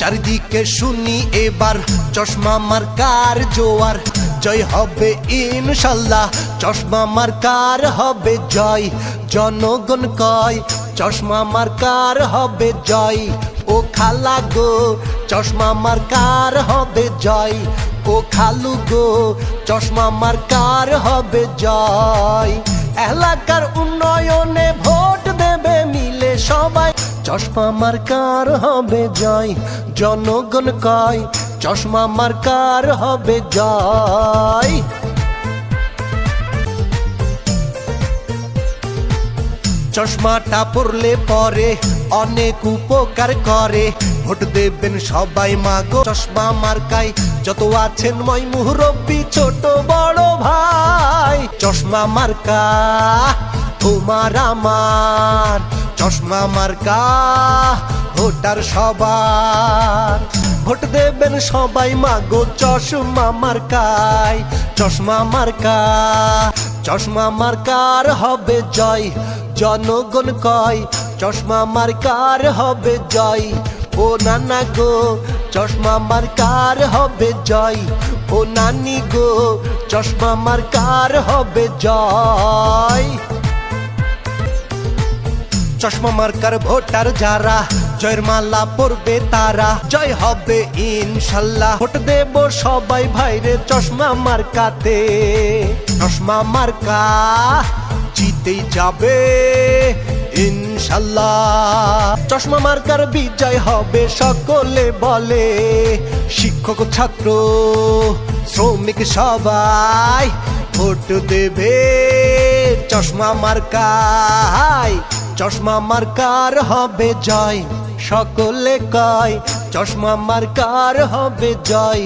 চারিদিকে শুনি এবার চশমা মার্কার জোয়ার। জয় হবে ইনশাল্লাহ, চশমা মার্কার হবে জয়। জনগণ কয়, চশমা মার্কার হবে জয়। ও খালা গো, চশমা মার্কার হবে জয়। ও খালু গো, চশমা মার্কার হবে জয়। এলাকার উন্নয়নে চশমা মার্কার হবে জয়, জনগণ কয়, চশমা মার্কার হবে জয়। চশমাটা পরলে পরে অনেক উপকার করে, ভোট দেবেন সবাই মাগো। চশমা মার্কাই যত আছেন মই মুহরব্বি ছোট বড় ভাই। চশমা মার্কা তোমার আমার। চশমা মার্কা, ভোটার সবার। ভোট দেবেন সবাই, মাগো চশমা মার্কায় চশমা মার্কা, চশমা মার্কার হবে জয়, জনগণ কয়, চশমা মার্কার হবে জয়। ও নানা গো, চশমা মার্কার হবে জয়। ও নানি গো, চশমা মার্কার হবে জয়। চশমা মার্কার ভোটার যারা, জয়ের মালা পরবে তারা। জয় হবে ইনশাল্লাহ, ভোট দেব সবাই ভাইরে চশমা মার্কাতে। চশমা মার্কা জিতেই যাবে ইনশাল্লাহ। চশমা মার্কার বিজয় হবে সকলে বলে। শিক্ষক, ছাত্র, শ্রমিক সবাই ভোট দেবে। চশমা মার্কায় চশমা মার্কার হবে জয় সকলে কয় চশমা মার্কার হবে জয়।